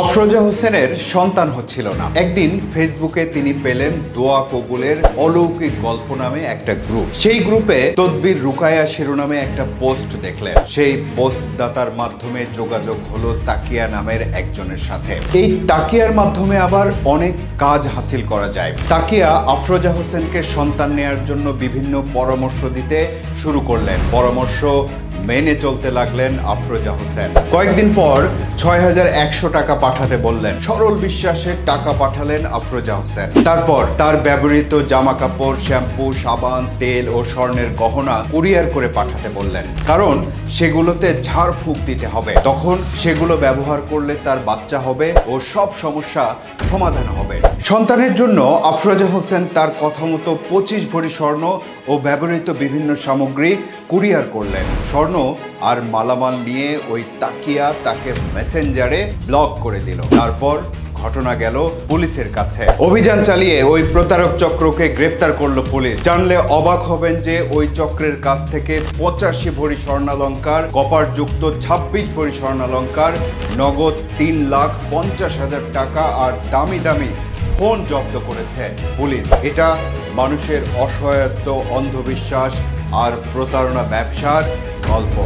আফরোজা হোসেনের সন্তান হচ্ছিল না। একদিন ফেসবুকে তিনি পেলেন দোয়া কবুলের অলৌকিক গল্প নামে একটা গ্রুপ। সেই গ্রুপে তদবির রুকায়া শিরোনামে একটা পোস্ট দেখলেন। সেই পোস্ট দাতার মাধ্যমে যোগাযোগ হলো তাকিয়া নামের একজনের সাথে। এই তাকিয়ার মাধ্যমে আবার অনেক কাজ হাসিল করা যায়। তাকিয়া আফরোজা হোসেনকে সন্তান নেয়ার জন্য বিভিন্ন পরামর্শ দিতে শুরু করলেন। পরামর্শ মেনে চলতে লাগলেন আফরোজা হোসেন। কয়েকদিন পর ছয় হাজার একশো টাকা পাঠাতে বললেন। সরল বিশ্বাসে টাকা পাঠালেন আফরোজা হোসেন। তারপর তার ব্যবহৃত জামা কাপড় শ্যাম্পু, সাবান, তেল ও স্বর্ণের গহনা কুরিয়ার করে পাঠাতে বললেন। কারণ সেগুলোতে ঝাড়ফুঁক দিতে হবে। তখন সেগুলো ব্যবহার করলে তার বাচ্চা হবে ও সব সমস্যা সমাধান হবে। সন্তানের জন্য আফরোজা হোসেন তার কথা মতো পঁচিশ ভরি স্বর্ণ ও ব্যবহৃত বিভিন্ন সামগ্রী কুরিয়ার করলেন। স্বর্ণ আর মালামাল নিয়ে ওই তাকিয়া তাকে মেসেঞ্জারে ব্লক করে দিল। তারপর ঘটনা গেল পুলিশের কাছে। অভিযান চালিয়ে ওই প্রতারক চক্রকে গ্রেপ্তার করল পুলিশ। জানলে অবাক হবেন যে ওই চক্রের কাছ থেকে পঁচাশি ভরি স্বর্ণালঙ্কার কপার যুক্ত ছাব্বিশ ভরি স্বর্ণালঙ্কার, নগদ তিন লাখ পঞ্চাশ হাজার টাকা আর দামি দামি ফোন জব্দ করেছে পুলিশ। এটা মানুষের অসহায়ত্ব অন্ধবিশ্বাস আর প্রতারণা ব্যবসার গল্প।